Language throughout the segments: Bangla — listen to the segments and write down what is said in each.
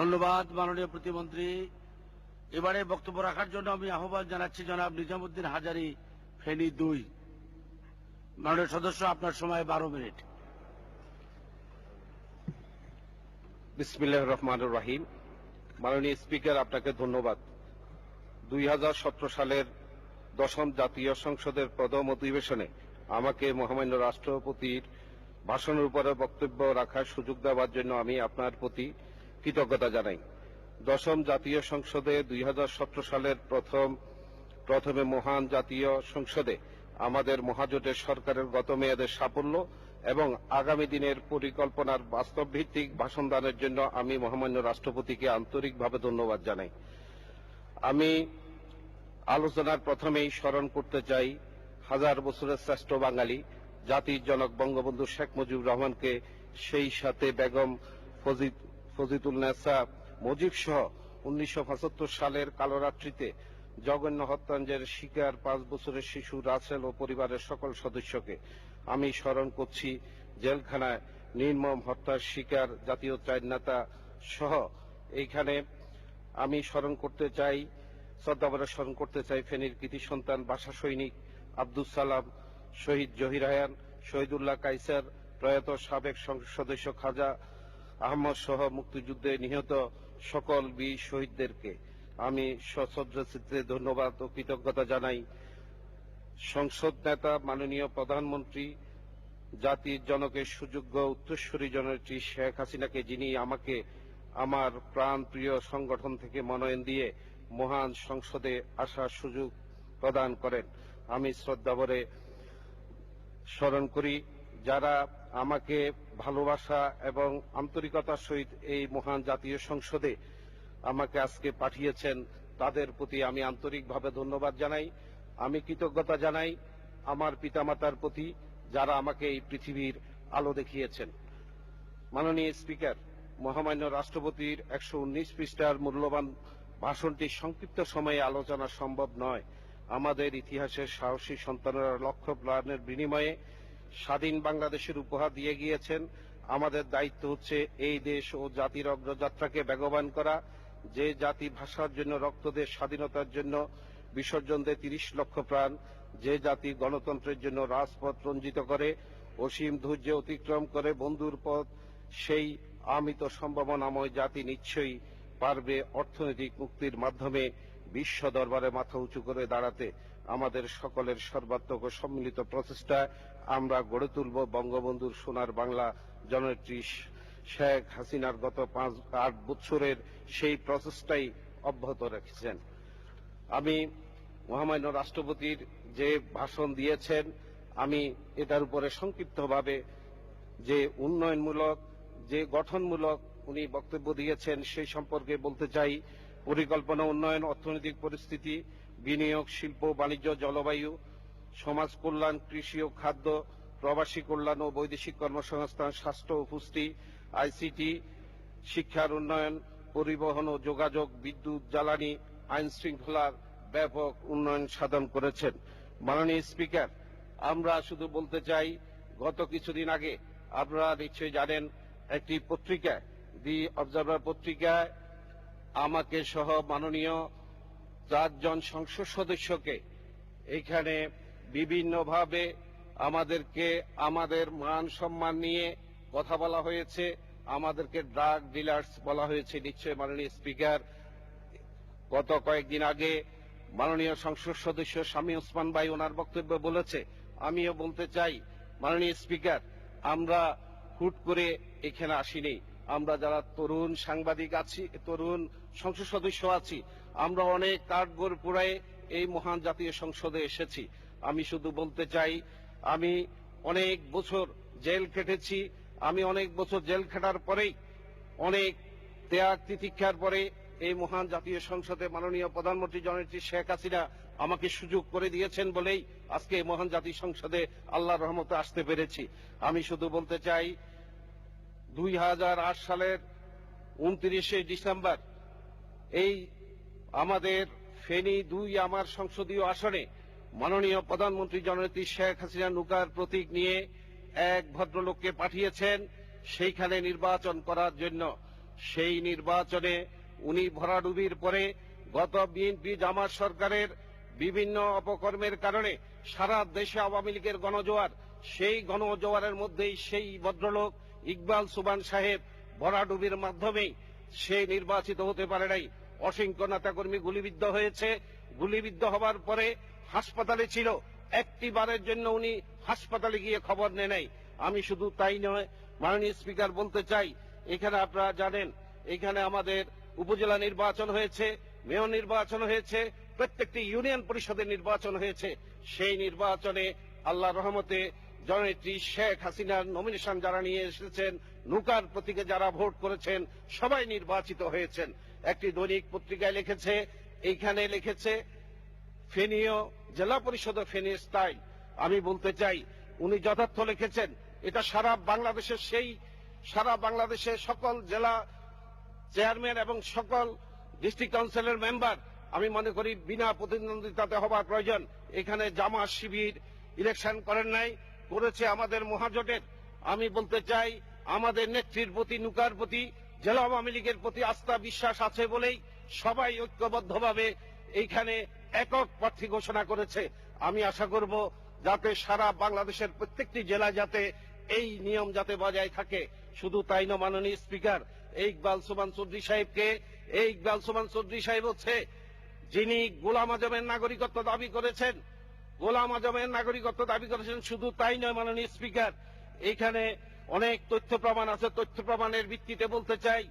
ধন্যবাদ, মাননীয় প্রতিমন্ত্রী। এবারে বক্তব্য রাখার জন্য আমি আহ্বান জানাচ্ছি জনাব নিজামুদ্দিন হাজারি, ফেনী দুই। মাননীয় সদস্য, আপনার সময় বারো মিনিট। বিসমিল্লাহ রহমান রাহিম। মাননীয় স্পিকার, আপনাকে ধন্যবাদ। দুই হাজার সতেরো সালের দশম জাতীয় সংসদের প্রথম অধিবেশনে আমাকে মহামান্য রাষ্ট্রপতির ভাষণের উপরে বক্তব্য রাখার সুযোগ দেওয়ার জন্য আমি আপনার প্রতি কৃতজ্ঞতা জানাই। দশম জাতীয় সংসদে দুই হাজার সতেরো সালের প্রথম, প্রথমে মহান জাতীয় সংসদে আমাদের মহাজোটের সরকারের গত মেয়াদের সাফল্য এবং আগামী দিনের পরিকল্পনার বাস্তব ভিত্তিক ভাষণ দানের জন্য আমি মহামান্য রাষ্ট্রপতিকে আন্তরিকভাবে ধন্যবাদ জানাই। আমি আলোচনার প্রথমেই স্মরণ করতে চাই হাজার বছরের শ্রেষ্ঠ বাঙালি, জাতির জনক বঙ্গবন্ধু শেখ মুজিবুর রহমানকে, সেই সাথে বেগম ফজিদ ফজিতুল নেসা মুজিব সহ উনিশশো সালের কালোরাত্রিতে জঘন্য হত্যাঞ্জের শিকার পাঁচ বছরের শিশু রাসেল ও পরিবারের সকল সদস্যকে আমি স্মরণ করছি জেলখানায় নির্মম হত্যার শিকার জাতীয় ত্রাণ নেতা সহ এইখানে আমি স্মরণ করতে চাই শ্রদ্ধাভরে স্মরণ করতে চাই ফেনীর কৃতি সন্তান, বাসা সৈনিক আব্দুল সালাম, শহীদ জহির হায়ান শহীদুল্লাহ কাইসার প্রয়াত সাবেক সংসদ সদস্য খাজা আহমদ সহ মুক্তিযুদ্ধে নিহত সকল বীর শহীদদেরকে আমি সশ্রদ্ধ ধন্যবাদ ও কৃতজ্ঞতা জানাই। সংসদ নেতা, মাননীয় প্রধানমন্ত্রী, জাতির জনকের সুযোগ্য উত্তরস্বরী জননেত্রী শেখ হাসিনাকে যিনি আমাকে আমার প্রাণ প্রিয় সংগঠন থেকে মনোনয়ন দিয়ে মহান সংসদে আসার সুযোগ প্রদান করেন, আমি শ্রদ্ধাভরে স্মরণ করি। যারা আমাকে ভালোবাসা এবং আন্তরিকতার সহিত এই মহান জাতীয় সংসদে আমাকে আজকে পাঠিয়েছেন, তাদের প্রতি আমি আন্তরিকভাবে ধন্যবাদ জানাই। আমি কৃতজ্ঞতা জানাই আমার পিতামাতার প্রতি যারা আমাকে এই পৃথিবীর আলো দেখিয়েছেন। মাননীয় স্পিকার, মহামান্য রাষ্ট্রপতির একশো উনিশ পৃষ্ঠার মূল্যবান ভাষণটি সংক্ষিপ্ত সময়ে আলোচনা সম্ভব নয়। আমাদের ইতিহাসের সাহসী সন্তানেরা লক্ষ্য প্রাণের বিনিময়ে স্বাধীন বাংলাদেশের উপহার দিয়ে গিয়েছেন। আমাদের দায়িত্ব হচ্ছে এই দেশ ও জাতির অগ্রযাত্রাকে বেগবান করা। যে জাতি ভাষার জন্য রক্ত দিয়ে স্বাধীনতার জন্য বিসর্জন দেয় তিরিশ লক্ষ প্রাণ, যে জাতি গণতন্ত্রের জন্য রাজপথ রঞ্জিত করে, অসীম ধৈর্য অতিক্রম করে বন্ধুর পথ, সেই আমিত সম্ভাবনাময় জাতি নিশ্চয়ই পারবে অর্থনৈতিক মুক্তির মাধ্যমে বিশ্ব দরবারে মাথা উঁচু করে দাঁড়াতে। আমাদের সকলের সর্বাত্মক সম্মিলিত প্রচেষ্টায় আমরা গড়ে তুলব বঙ্গবন্ধুর সোনার বাংলা জননেত্রী শেখ হাসিনার গত পাঁচ, আট বছরের সেই প্রচেষ্টাই অব্যাহত রেখেছেন। আমি মহামান্য রাষ্ট্রপতির যে ভাষণ দিয়েছেন, আমি এটার উপরে সংক্ষিপ্তভাবে যে উন্নয়নমূলক, যে গঠনমূলক উনি বক্তব্য দিয়েছেন সেই সম্পর্কে বলতে চাই। পরিকল্পনা উন্নয়ন, অর্থনৈতিক পরিস্থিতি, বিনিয়োগ, শিল্প, বাণিজ্য, জলবায়ু সমাজ কল্যাণ, কৃষি ও খাদ্য, প্রবাসী কল্যাণ ও বৈদেশিক কর্মসংস্থান, স্বাস্থ্য ও পুষ্টি, আইসিটি, শিক্ষার উন্নয়ন, পরিবহন ও যোগাযোগ, বিদ্যুৎ, জ্বালানি, আইন শৃঙ্খলার ব্যাপক উন্নয়ন সাধন করেছেন। মাননীয় স্পিকার, আমরা শুধু বলতে চাই, গত কিছুদিন আগে আপনারা নিশ্চয়ই জানেন, একটি পত্রিকা, দি অবজারভার পত্রিকায় আমাকে সহ মাননীয় চারজন সংসদ সদস্যকে এখানে বিভিন্নভাবে আমাদেরকে আমাদের মান সম্মান নিয়ে কথা বলা হয়েছে। আমাদেরকে ড্রাগ ডিলার্স বলা হয়েছে। নিশ্চয় মাননীয় স্পিকার গত কয়েকদিন আগে মাননীয় সংসদ সদস্য স্বামী ওসমান ভাই ওনার বক্তব্য বলেছে। আমিও বলতে চাই, মাননীয় স্পিকার আমরা হুট করে এখানে আসিনি। আমরা যারা তরুণ সাংবাদিক আছি, তরুণ সংসদ সদস্য আছি, আমরা অনেক কাঠগড় পুরায় এই মহান জাতীয় সংসদে এসেছি। আমি শুধু বলতে চাই, আমি অনেক বছর জেল কেটেছি আমি অনেক বছর জেল খাটার পরেই অনেক ত্যাগ তিতিক্ষার পরে এই মহান জাতীয় সংসদে মাননীয় প্রধানমন্ত্রী জননেত্রী শেখ হাসিনা আমাকে সুযোগ করে দিয়েছেন বলেই আজকে এই মহান জাতীয় সংসদে আল্লাহ রহমতে আসতে পেরেছি। আমি শুধু বলতে চাই, দুই হাজার আট সালের উনত্রিশে ডিসেম্বর এই আমাদের ফেনী দুই আমার সংসদীয় আসনে মাননীয় প্রধানমন্ত্রী জননেত্রী শেখ হাসিনা নৌকার প্রতীক নিয়ে এক ভদ্রলোককে পাঠিয়েছেন সেইখানে নির্বাচন করার জন্য। সেই নির্বাচনে উনি ভরাডুবির পরে গত বিএনপি জামাত সরকারের বিভিন্ন অপকর্মের কারণে সারা দেশে আওয়ামী লীগের গণজোয়ার, সেই গণজোয়ারের মধ্যেই সেই ভদ্রলোক ইকবাল সুবান সাহেব ভরাডুবির মাধ্যমেই সে নির্বাচিত হতে পারে নাই। অসংখ্য নেতাকর্মী গুলিবিদ্ধ হয়েছে। গুলিবিদ্ধ হবার পরে হাসপাতালে ছিল। একটি বারের জন্য উনি হাসপাতালে গিয়ে খবর নেয় আমি শুধু তাই নয়, মাননীয় স্পিকার বলতে চাই, এখানে আপনারা জানেন, এখানে আমাদের উপজেলা নির্বাচন হয়েছে, মেয়র নির্বাচন হয়েছে, প্রত্যেকটি ইউনিয়ন পরিষদের নির্বাচন হয়েছে। সেই নির্বাচনে আল্লাহ রহমতে জননেত্রী শেখ হাসিনার নমিনেশন যারা নিয়ে এসেছেন, নুকার প্রতীকে যারা ভোট করেছেন, সবাই নির্বাচিত হয়েছেন। একটি দৈনিক পত্রিকায় লিখেছে, এইখানে লিখেছে ফেনীয় জেলা পরিষদ ফেনী স্টাইল। আমি বলতে চাই, উনি যথার্থ লিখেছেন, এটা সারা বাংলাদেশের সেই, সারা বাংলাদেশের সকল জেলা চেয়ারম্যান এবং সকল ডিস্ট্রিক্ট কাউন্সিলের মেম্বার, আমি মনে করি বিনা প্রতিদ্বন্দ্বিতাতে হবার প্রয়োজন। এখানে জামা শিবির ইলেকশন করেন নাই, করেছে আমাদের মহাজোটের। আমি বলতে চাই, আমাদের নেত্রীর প্রতি, নুকার প্রতি, জেলা আওয়ামী লীগের প্রতি আস্থা, বিশ্বাস আছে বলেই সবাই ঐক্যবদ্ধভাবে এইখানে একক প্রার্থী ঘোষণা করেছে। আমি আশা করব যাতে সারা বাংলাদেশের প্রত্যেকটি জেলা যাতে এই নিয়ম যাতে বজায় থাকে। শুধু তাই না, মাননীয় স্পিকার এই ইকবাল সুমান চৌধুরী সাহেবকে এই ইকবাল সুমান চৌধুরী সাহেব হচ্ছে যিনি গোলাম আজমের নাগরিকত্ব দাবি করেছেন। গোলাম আজমের নাগরিকত্ব দাবি করেছেন, শুধু তাই নয়, মাননীয় স্পিকার, এখানে অনেক তথ্য প্রমাণ আছে। তথ্য প্রমাণের ভিত্তিতে বলতে চাই,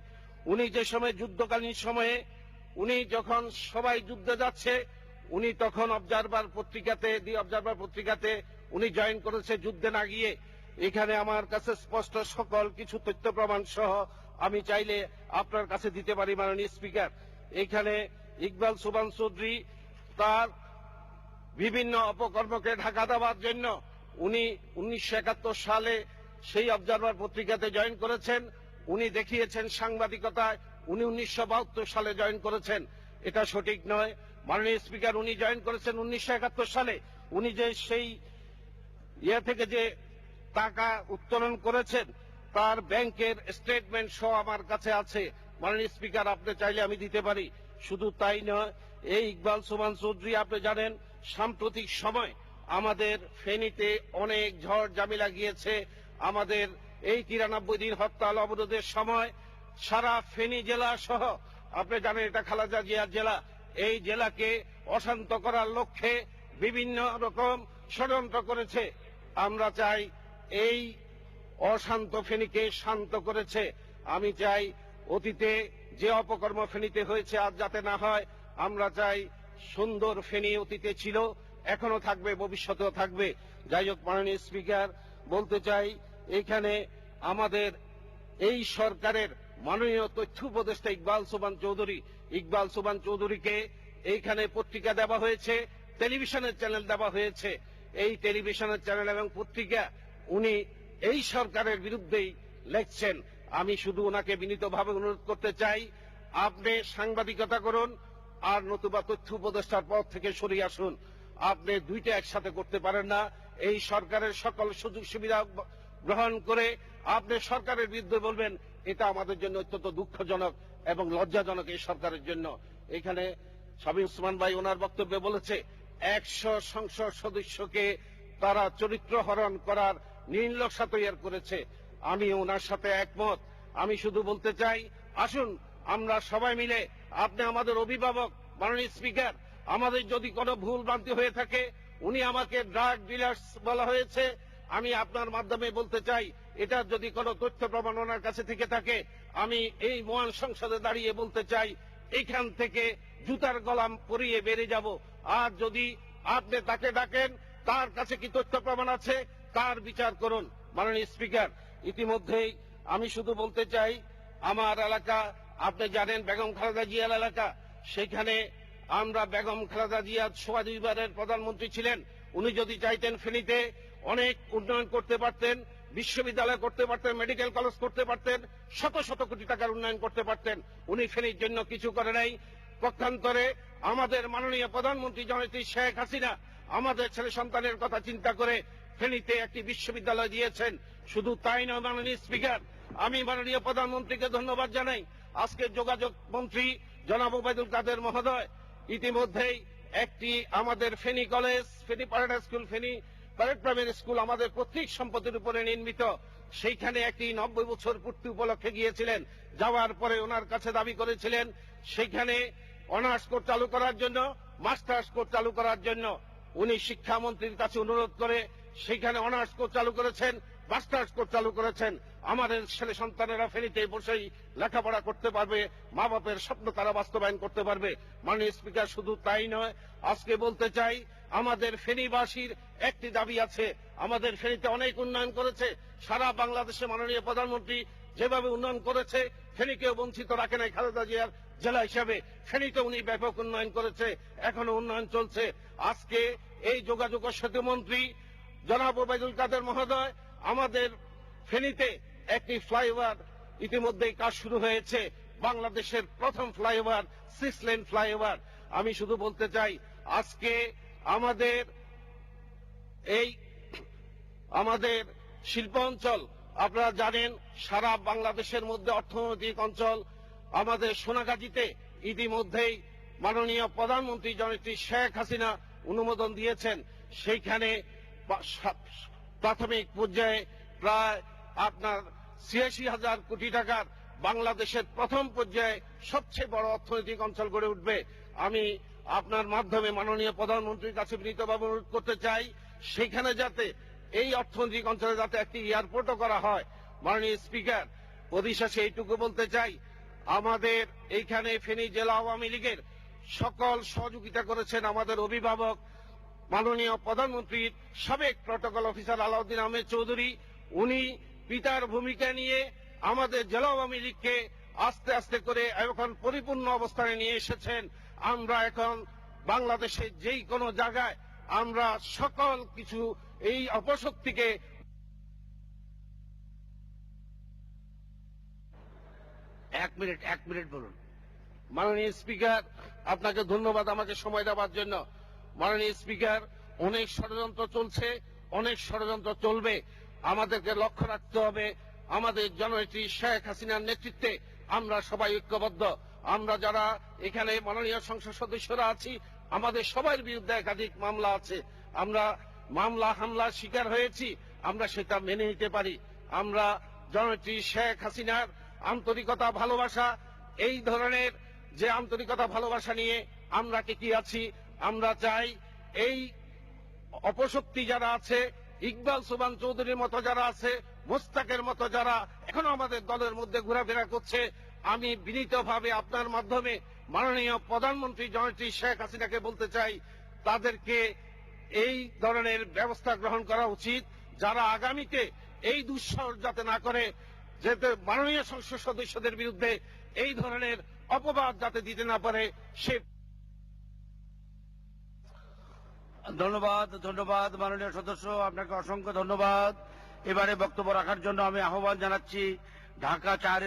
উনি যে সময় যুদ্ধকালীন সময়ে, উনি যখন সবাই যুদ্ধে যাচ্ছে উনি তখন অবজারভার পত্রিকাতে দি অবজারভার পত্রিকাতে উনি জয়েন করেছে যুদ্ধে না গিয়ে। এখানে আমার কাছে স্পষ্ট সকল কিছু তথ্য প্রমাণ সহ আমি চাইলে আপনার কাছে দিতে পারি, মাননীয় স্পিকার এখানে ইকবাল সুবান চৌধুরী তার বিভিন্ন অপকর্মকে ঢাকা দেওয়ার জন্য উনি উনিশশো একাত্তর সালে সেই অবজারভার পত্রিকাতে জয়েন করেছেন। উনি দেখিয়েছেন সাংবাদিকতায়, উনি উনিশশো বাহাত্তর সালে জয়েন করেছেন। এটা সঠিক নয়। মাননীয় স্পিকার, উনি জয়েন করেছেন উনিশশো একাত্তর সালে। উনি যে সেই ইয়ে থেকে যে টাকা উত্তোলন করেছেন, তার ব্যাংকের স্টেটমেন্ট সহ আমার কাছে আছে। মাননীয় স্পিকার, আপনি চাইলে আমি দিতে পারি। শুধু তাই নয়, এই ইকবাল সুমান চৌধুরী, আপনি জানেন, সাম্প্রতিক সময় আমাদের ফেনীতে অনেক ঝড় জামিলা গিয়েছে। আমাদের এই তিরানব্বই দিন হরতাল অবরোধের সময় সারা ফেনী জেলা সহ, আপনি জানেন, এটা খালাদা জিয়ার জেলা এই জেলাকে অশান্ত করার লক্ষ্যে বিভিন্ন রকম ষড়যন্ত্র করেছে। আমরা চাই এই অশান্ত ফেনীকে শান্ত করেছে। আমি চাই অতীতে যে অপকর্ম ফেনীতে হয়েছে আজ যাতে না হয়, আমরা চাই সুন্দর ফেনী অতীতে ছিল এখনও থাকবে, ভবিষ্যতেও থাকবে। যাই হোক, মাননীয় স্পিকার, বলতে চাই এখানে আমাদের এই সরকারের মাননীয় তথ্য উপদেষ্টা ইকবাল সুবান চৌধুরী ইকবাল সুবান চৌধুরীকে এইখানে পত্রিকা দেওয়া হয়েছে, টেলিভিশনের চ্যানেল দেওয়া হয়েছে। এই টেলিভিশনের চ্যানেল এবং পত্রিকা উনি এই সরকারের বিরুদ্ধেই লেখছেন। আমি শুধু ওনাকে বিনীতভাবে অনুরোধ করতে চাই, আপনি সাংবাদিকতা করুন আর নতুবা তথ্য উপদেষ্টার পদ থেকে সরিয়ে আসুন। আপনি দুইটা একসাথে করতে পারেন না। এই সরকারের সকল সুযোগ সুবিধা গ্রহণ করে আপনি সরকারের বিরুদ্ধে বলবেন, এটা আমাদের জন্য অত্যন্ত দুঃখজনক। এবং লজ্জাজনক এই সরকারের জন্য। এখানে স্বামী উসমান ভাই ওনার বক্তব্যে বলেছে, একশো সংসদ সদস্যকে তারা চরিত্র হরণ করার নীলনকশা তৈরি করেছে। আমি ওনার সাথে একমত। আমি শুধু বলতে চাই, আসুন, আমরা সবাই মিলে, আপনি আমাদের অভিভাবক, মাননীয় স্পিকার, আমাদের যদি কোনো ভুল ভ্রান্তি হয়ে থাকে, উনি আমাকে ড্রাগ ডিলার্স বলা হয়েছে, আমি আপনার মাধ্যমে বলতে চাই, এটা যদি কোনো তথ্য প্রমাণ ওনার কাছে থেকে থাকে আমি এই মহান সংসদে দাঁড়িয়ে বলতে চাই এইখান থেকে জুতার গলাম পরিয়ে বেড়ে যাব। আর যদি আপনি তাকে ডাকেন, তার কাছে কি তথ্য প্রমাণ আছে, তার বিচার করুন। মাননীয় স্পিকার, ইতিমধ্যেই আমি শুধু বলতে চাই, আমার এলাকা, আপনি জানেন বেগম খালেদা জিয়ার এলাকা, সেখানে আমরা বেগম খালেদা জিয়া সোয়া দুইবারের প্রধানমন্ত্রী ছিলেন। উনি যদি চাইতেন ফেনীতে অনেক উন্নয়ন করতে পারতেন বিশ্ববিদ্যালয় করতে পারতেন মেডিকেল কলেজ করতে পারতেন, শত শত কোটি টাকার উন্নয়ন করতে পারতেন। উনি ফেনীর জন্য কিছু করে নাই। পক্ষান্তরে আমাদের মাননীয় প্রধানমন্ত্রী জননেত্রী শেখ হাসিনা আমাদের ছেলে সন্তানের কথা চিন্তা করে ফেনীতে একটি বিশ্ববিদ্যালয় দিয়েছেন। শুধু তাই নয়, মাননীয় স্পিকার আমি মাননীয় প্রধানমন্ত্রীকে ধন্যবাদ জানাই। আজকে যোগাযোগ মন্ত্রী জনাব ওবায়দুল কাদের মহোদয়, ইতিমধ্যেই একটি আমাদের Feni college, Feni parade school, Feni primary school আমাদের পৈতৃক সম্পদের উপরে নির্মিত। সেইখানে একটি নব্বই বছর পূর্তি উপলক্ষে গিয়েছিলেন। যাওয়ার পরে ওনার কাছে দাবি করেছিলেন, সেইখানে অনার্স কোর্স চালু করার জন্য, মাস্টার্স কোর্স চালু করার জন্য। উনি শিক্ষামন্ত্রীর কাছে অনুরোধ করে, সেইখানে অনার্স কোর্স চালু করেছেন মাস্টার্স কোর্স চালু করেছেন। আমাদের ছেলে সন্তানেরা ফেনীতে বসেই লেখাপড়া করতে পারবে, মা বাপের স্বপ্ন তারা বাস্তবায়ন করতে পারবে। মাননীয় স্পিকার, শুধু তাই নয়, আজকে বলতে চাই, আমাদের ফেনীবাসীর একটি দাবি আছে। আমাদের ফেনীতে অনেক উন্নয়ন করেছে। সারা বাংলাদেশে মাননীয় প্রধানমন্ত্রী যেভাবে উন্নয়ন করেছে, ফেনীকেও বঞ্চিত রাখে নাই খালেদা জিয়ার জেলা হিসাবে। ফেনীতে উনি ব্যাপক উন্নয়ন করেছে এখনও উন্নয়ন চলছে। আজকে এই যোগাযোগ সেতু মন্ত্রী জনাব ওবায়দুল কাদের মহোদয় আমাদের ফেনীতে একটি ফ্লাইওভার ইতিমধ্যেই কাজ শুরু হয়েছে। বাংলাদেশের প্রথম ফ্লাইওভার সিক্স লেন ফ্লাইওভার। আমি শুধু বলতে চাই, আজকে আমাদের এই আমাদের শিল্প অঞ্চল, আপনারা জানেন, সারা বাংলাদেশের মধ্যে অর্থনৈতিক অঞ্চল, আমাদের সোনাগাজীতে ইতিমধ্যেই মাননীয় প্রধানমন্ত্রী জননেত্রী শেখ হাসিনা অনুমোদন দিয়েছেন। সেইখানে প্রাথমিক পর্যায়ে প্রায় আপনার ছিয়াশি হাজার কোটি টাকার বাংলাদেশের প্রথম পর্যায়ে সবচেয়ে বড় অর্থনৈতিক অঞ্চল গড়ে উঠবে। আমি আপনার মাধ্যমে মাননীয় প্রধানমন্ত্রীর কাছে বিনীতভাবে অনুরোধ করতে চাই, সেখানে যাতে এই অর্থনৈতিক অঞ্চলে যাতে একটি এয়ারপোর্টও করা হয়। মাননীয় স্পিকার পরিশেষে এইটুকু বলতে চাই, আমাদের এইখানে ফেনী জেলা আওয়ামী লীগের সকল সহযোগিতা করেছেন আমাদের অভিভাবক মাননীয় প্রধানমন্ত্রীর সাবেক প্রটোকল অফিসার আলাউদ্দিন আহমেদ চৌধুরী, উনি পিতার ভূমিকা নিয়ে আমাদের জেলা আওয়ামী লীগকে আস্তে আস্তে করে এখন পরিপূর্ণ অবস্থানে নিয়ে এসেছেন। আমরা এখন বাংলাদেশের যেই কোনো জায়গায় আমরা সকল কিছু এই অপশক্তিকে এক মিনিট এক মিনিট বলুন। মাননীয় স্পিকার আপনাকে ধন্যবাদ আমাকে সময় দেওয়ার জন্য। মাননীয় স্পিকার, অনেক ষড়যন্ত্র চলছে, অনেক ষড়যন্ত্র চলবে। আমাদেরকে লক্ষ্য রাখতে হবে, আমাদের জননেত্রী শেখ হাসিনার নেতৃত্বে আমরা সবাই ঐক্যবদ্ধ। আমরা যারা এখানে মাননীয় সংসদ সদস্যরা আছি, আমাদের সবার বিরুদ্ধে একাধিক মামলা আছে। আমরা মামলা, হামলার শিকার হয়েছি, আমরা সেটা মেনে নিতে পারি। আমরা জননেত্রী শেখ হাসিনার আন্তরিকতা, ভালোবাসা, এই ধরনের যে আন্তরিকতা, ভালোবাসা নিয়ে আমরা কি আছি আমরা চাই এই অপশক্তি যারা আছে, ইকবাল সুবান চৌধুরীর মতো যারা আছে, মোস্তাকের মতো যারা এখনও আমাদের দলের মধ্যে ঘোরাফেরা করছে, আমি বিনীতভাবে আপনার মাধ্যমে মাননীয় প্রধানমন্ত্রী জননেত্রী শেখ হাসিনাকে বলতে চাই, তাদেরকে এই ধরনের ব্যবস্থা গ্রহণ করা উচিত, যারা আগামীতে এই দুঃসাহস যাতে না করে, যাতে মাননীয় সংসদ সদস্যদের বিরুদ্ধে এই ধরনের অপবাদ যাতে দিতে না পারে, সে ধন্যবাদ ধন্যবাদ, মাননীয় সদস্য, আপনাকে অসংখ্য ধন্যবাদ। এবারে বক্তব্য রাখার জন্য আমি আহ্বান জানাচ্ছি, ঢাকা চার